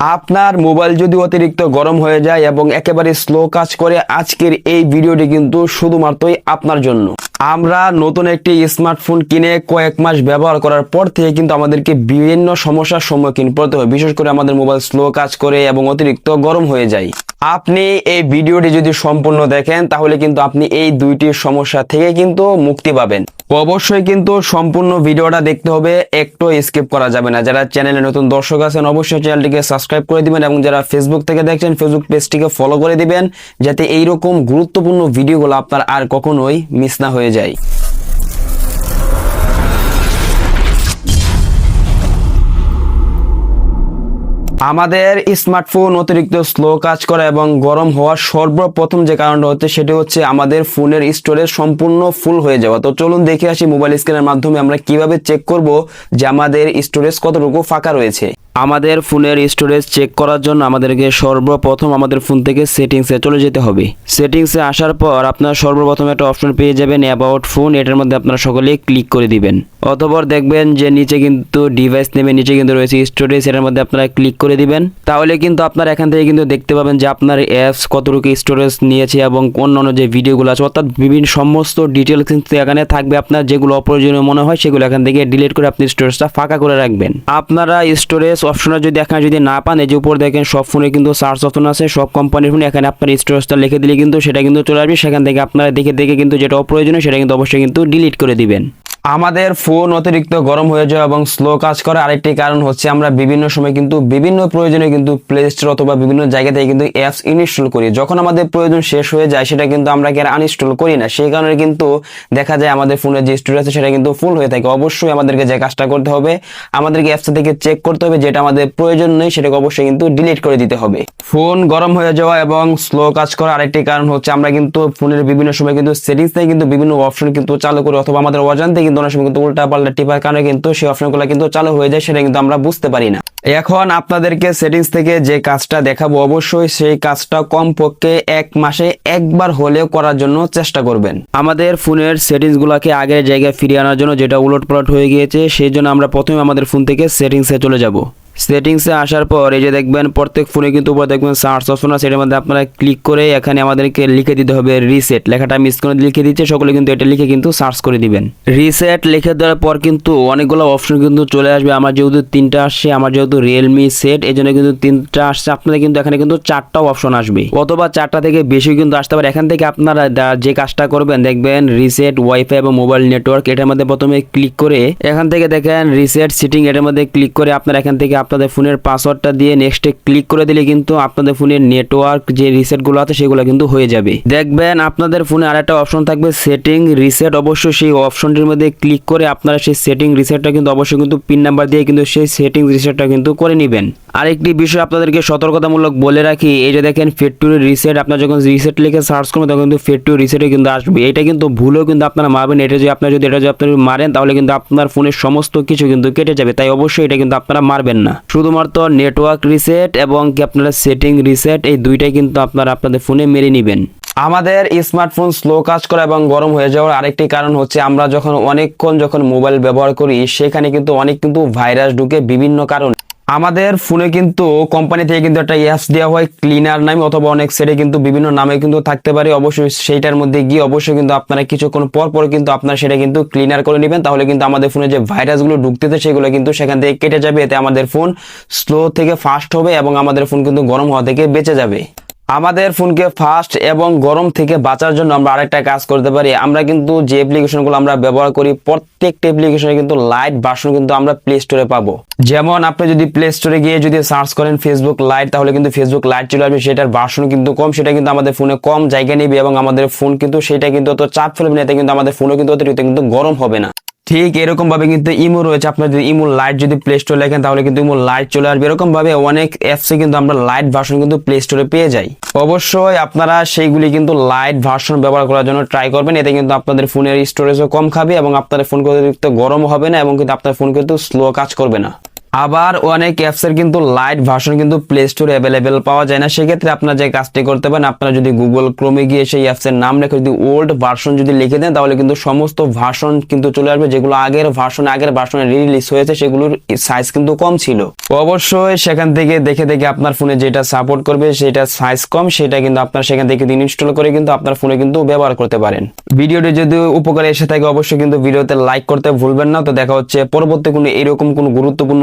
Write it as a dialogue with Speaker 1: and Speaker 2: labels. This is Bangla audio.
Speaker 1: আপনার মোবাইল যদি অতিরিক্ত গরম হয়ে যায় এবং একেবারে স্লো কাজ করে, আজকের এই ভিডিওটি কিন্তু শুধুমাত্রই আপনার জন্য। আমরা নতুন একটি স্মার্টফোন কিনে কয়েক মাস ব্যবহার করার পর থেকে কিন্তু আমাদেরকে বিভিন্ন সমস্যার সম্মুখীন পড়তে হয়। বিশেষ করে আমাদের মোবাইল স্লো কাজ করে এবং অতিরিক্ত গরম হয়ে যায়। আপনি এই ভিডিওটি যদি সম্পূর্ণ দেখেন, তাহলে কিন্তু আপনি এই দুইটি সমস্যা থেকে কিন্তু মুক্তি পাবেন। অবশ্যই কিন্তু সম্পূর্ণ ভিডিওটা দেখতে হবে, একটু স্কিপ করা যাবে না। যারা চ্যানেলে নতুন দর্শক আছেন, অবশ্যই চ্যানেলটিকে সাবস্ক্রাইব করে দিবেন এবং যারা ফেসবুক থেকে দেখছেন ফেসবুক পেজটিকে ফলো করে দিবেন, যাতে এইরকম গুরুত্বপূর্ণ ভিডিওগুলো আপনার আর কখনোই মিস না হয়ে যায়। আমাদের স্মার্টফোন অতিরিক্ত স্লো কাজ করা এবং গরম হওয়ার সর্বপ্রথম যে কারণটা হচ্ছে সেটি হচ্ছে আমাদের ফোনের স্টোরেজ সম্পূর্ণ ফুল হয়ে যাওয়া। তো চলুন দেখে আসি মোবাইল স্ক্রিনের মাধ্যমে আমরা কীভাবে চেক করব যে আমাদের স্টোরেজ কতটুকু ফাঁকা রয়েছে। আমাদের ফোনের স্টোরেজ চেক করার জন্য আমাদেরকে সর্বপ্রথম আমাদের ফোন থেকে সেটিংসে চলে যেতে হবে। সেটিংসে আসার পর আপনার সর্বপ্রথম একটা অপশন পেয়ে যাবেন অ্যাবাউট ফোন এটার মধ্যে আপনারা সকলে ক্লিক করে দিবেন। অতপর দেখবেন যে নিচে কিন্তু ডিভাইস নেমে নিচে কিন্তু রয়েছে স্টোরেজ এটার মধ্যে আপনারা ক্লিক করে দিবেন। তাহলে কিন্তু আপনারা এখান থেকে কিন্তু দেখতে পাবেন যে আপনার অ্যাপস কতটুকু স্টোরেজ নিয়েছে এবং অন্যান্য যে ভিডিওগুলো আছে, অর্থাৎ বিভিন্ন সমস্ত ডিটেলস কিন্তু এখানে থাকবে। আপনার যেগুলো অপ্রয়োজনীয় মনে হয়, সেগুলো এখান থেকে ডিলিট করে আপনি স্টোরেজটা ফাঁকা করে রাখবেন। আপনারা স্টোরেজ অপশনে যদি এখানে যদি না পান, এই যে উপর দেখেন সব ফোনে কিন্তু সার্চ অপশন আছে, সব কোম্পানির ফোনে এখানে আপনার স্টোরেজটা লিখে দিলে কিন্তু সেটা কিন্তু চলে আসবে। সেখান থেকে আপনারা দেখে দেখে কিন্তু যেটা অপ্রয়োজনীয় সেটা কিন্তু অবশ্যই কিন্তু ডিলিট করে দিবেন। আমাদের ফোন অতিরিক্ত গরম হয়ে যাওয়া এবং স্লো কাজ করার আরেকটি কারণ হচ্ছে আমরা বিভিন্ন সময় কিন্তু বিভিন্ন প্রয়োজনে কিন্তু প্লে স্টোর অথবা বিভিন্ন জায়গা থেকে কিন্তু অ্যাপস ইনস্টল করি। যখন আমাদের প্রয়োজন শেষ হয়ে যায়, সেটা কিন্তু আমরা কি আর আনইনস্টল করি না। সেই কারণে কিন্তু দেখা যায় আমাদের ফোনের যে স্টোরেজ আছে, সেটা কিন্তু ফুল হয়ে থাকে। অবশ্যই আমাদেরকে যে কাজটা করতে হবে, আমাদেরকে অ্যাপস থেকে চেক করতে হবে, যেটা আমাদের প্রয়োজন নেই, সেটাকে অবশ্যই কিন্তু ডিলিট করে দিতে হবে। ফোন গরম হয়ে যাওয়া এবং স্লো কাজ করার আরেকটি কারণ হচ্ছে আমরা কিন্তু ফোনের বিভিন্ন সময় কিন্তু সেটিংস থেকে কিন্তু বিভিন্ন অপশন কিন্তু চালু করি অথবা আমাদের অজান্তে কিন্তু অনেক সময় কিন্তু উল্টা পাল্টা টিপার কারণে কিন্তু সেই অপশনগুলো কিন্তু চালু হয়ে যায়, সেটা কিন্তু আমরা বুঝতে পারি না। এখন আপনাদেরকে সেটিংস থেকে যে কাজটা দেখাবো, অবশ্যই সেই কাজটা কমপক্ষে এক মাসে একবার হলেও করার জন্য চেষ্টা করবেন। আমাদের ফোনের সেটিংস গুলাকে আগের জায়গায় ফিরিয়ে আনার জন্য যেটা উলট পালট হয়ে গিয়েছে, সেই জন্য আমরা প্রথমে আমাদের ফোন থেকে সেটিংসে চলে যাব। সেটিংসে আসার পর এই যে দেখবেন প্রত্যেক ফোনে কিন্তু উপর দেখবেন সার্চ অপশন আছে, এটার মধ্যে আপনারা ক্লিক করে এখানে আমাদেরকে লিখে দিতে হবে রিসেট লেখাটা মিস করে লিখে দিচ্ছে, সকলে কিন্তু এটা লিখে কিন্তু সার্চ করে দিবেন। রিসেট লিখে দেওয়ার পর কিন্তু অনেকগুলো অপশন কিন্তু চলে আসবে। আমার যেহেতু তিনটা আসছে, আমার যেহেতু রিয়েলমি সেট এই জন্য কিন্তু তিনটা আসছে। আপনাদের কিন্তু এখানে কিন্তু চারটাও অপশন আসবে। অথবা চারটা থেকে বেশি কিন্তু আসতে পারে। এখান থেকে আপনারা যে কাজটা করবেন, দেখবেন রিসেট ওয়াইফাই এবং মোবাইল নেটওয়ার্ক এটার মধ্যে প্রথমে ক্লিক করে এখান থেকে দেখেন রিসেট সিটিং এটার মধ্যে ক্লিক করে আপনারা এখান থেকে আপনাদের ফোনের পাসওয়ার্ডটা দিয়ে নেক্সটে ক্লিক করে দিলে কিন্তু আপনাদের ফোনের নেটওয়ার্ক যে রিসেটগুলো আছে সেগুলো কিন্তু হয়ে যাবে। দেখবেন আপনাদের ফোনে আরেকটা অপশন থাকবে সেটিং রিসেট অবশ্যই সেই অপশনটির মধ্যে ক্লিক করে আপনারা সেই সেটিং রিসেটটা কিন্তু অবশ্যই কিন্তু পিন নাম্বার দিয়ে কিন্তু সেই সেটিং রিসেটটা কিন্তু করে নেবেন। আরেকটি বিষয় আপনাদেরকে সতর্কতামূলক বলে রাখি, এই যে দেখেন ফেড টু রিসেট আপনার যখন রিসেট লিখে সার্চ করবেন, তখন কিন্তু ফেড টু রিসেটে কিন্তু আসবে। এটা কিন্তু ভুলেও কিন্তু আপনারা মারবেন, এটা যদি আপনার যদি, এটা যদি আপনি মারেন, তাহলে কিন্তু আপনার ফোনের সমস্ত কিছু কিন্তু কেটে যাবে। তাই অবশ্যই এটা কিন্তু আপনারা মারবেন না। শুধুমাত্র নেটওয়ার্ক রিসেট এবং কি আপনারা সেটিং রিসেট এই দুইটাই কিন্তু আপনারা আপনাদের ফোনে মেরে নেবেন। আমাদের স্মার্টফোন স্লো কাজ করা এবং গরম হয়ে যাওয়ার আরেকটি কারণ হচ্ছে, আমরা যখন অনেকক্ষণ যখন মোবাইল ব্যবহার করি, সেখানে কিন্তু অনেক কিন্তু ভাইরাস ঢুকে বিভিন্ন কারণ। আমাদের ফোনে কিন্তু কোম্পানি থেকে কিন্তু একটা অ্যাপস দেওয়া হয় ক্লিনার নামে অথবা অনেক সেটে কিন্তু বিভিন্ন নামে কিন্তু থাকতে পারে। অবশ্যই সেইটার মধ্যে গিয়ে অবশ্যই কিন্তু আপনারা কিছুক্ষণ পর পর কিন্তু আপনারা সেটা কিন্তু ক্লিনার করে নেবেন। তাহলে কিন্তু আমাদের ফোনে যে ভাইরাসগুলো ঢুকতেছে, সেগুলো কিন্তু সেখান থেকে কেটে যাবে। এতে আমাদের ফোন স্লো থেকে ফাস্ট হবে এবং আমাদের ফোন কিন্তু গরম হওয়া থেকে বেঁচে যাবে। আমাদের ফোনকে ফাস্ট এবং গরম থেকে বাঁচার জন্য আমরা আরেকটা কাজ করতে পারি। আমরা কিন্তু যে অ্যাপ্লিকেশনগুলো আমরা ব্যবহার করি, প্রত্যেকটা অ্যাপ্লিকেশনে কিন্তু লাইট ভার্সন কিন্তু আমরা প্লে স্টোরে পাবো। যেমন আপনি যদি প্লে স্টোরে গিয়ে যদি সার্চ করেন ফেসবুক লাইট তাহলে কিন্তু ফেসবুক লাইট চলে আসবে, সেটার ভার্সন কিন্তু কম, সেটা কিন্তু আমাদের ফোনে কম জায়গা নেবে এবং আমাদের ফোন কিন্তু, সেটা কিন্তু অত চাপ ফেলবে না, এতে কিন্তু আমাদের ফোনও কিন্তু অতিরিক্ত কিন্তু গরম হবে না। ঠিক এরকম ভাবে কিন্তু ইমো রয়েছে। আপনার যদি ইমো লাইট যদি প্লে স্টোরে লেখেন, তাহলে কিন্তু ইমো লাইট চলে আসবে। এরকম ভাবে অনেক অ্যাপসে কিন্তু আমরা লাইট ভার্সন কিন্তু প্লে স্টোরে পেয়ে যাই। অবশ্যই আপনারা সেইগুলি কিন্তু লাইট ভার্সন ব্যবহার করার জন্য ট্রাই করবেন। এতে কিন্তু আপনাদের ফোনের স্টোরেজও কম খাবে এবং আপনাদের ফোন অতিরিক্ত গরম হবে না এবং কিন্তু আপনার ফোন কিন্তু স্লো কাজ করবে না। আবার অনেক অ্যাপসের কিন্তু লাইট ভার্সন কিন্তু প্লে স্টোরে অ্যাভেলেবেল পাওয়া যায় না। সেক্ষেত্রে আপনারা যে কাজটি করতে পারেন, আপনারা যদি গুগল ক্রোমে গিয়ে সেই অ্যাপসের নাম রেখে যদি ওল্ড ভার্সন যদি লিখে দেন, তাহলে কিন্তু সমস্ত ভার্সন কিন্তু চলে আসবে, যেগুলো আগের ভার্সন আগের ভার্সনে রিলিজ হয়েছে, সেগুলোর সাইজ কিন্তু কম ছিল। অবশ্যই সেখান থেকে দেখে দেখে আপনার ফোনে যেটা সাপোর্ট করবে, সেটা সাইজ কম, সেটা কিন্তু আপনার সেখান থেকে ইনস্টল করে কিন্তু আপনার ফোনে কিন্তু ব্যবহার করতে পারেন। ভিডিওটি যদি উপকারে এসে থাকে, অবশ্যই কিন্তু ভিডিওতে লাইক করতে ভুলবেন না। তো দেখা হচ্ছে পরবর্তী কোনো এরকম কোনো গুরুত্বপূর্ণ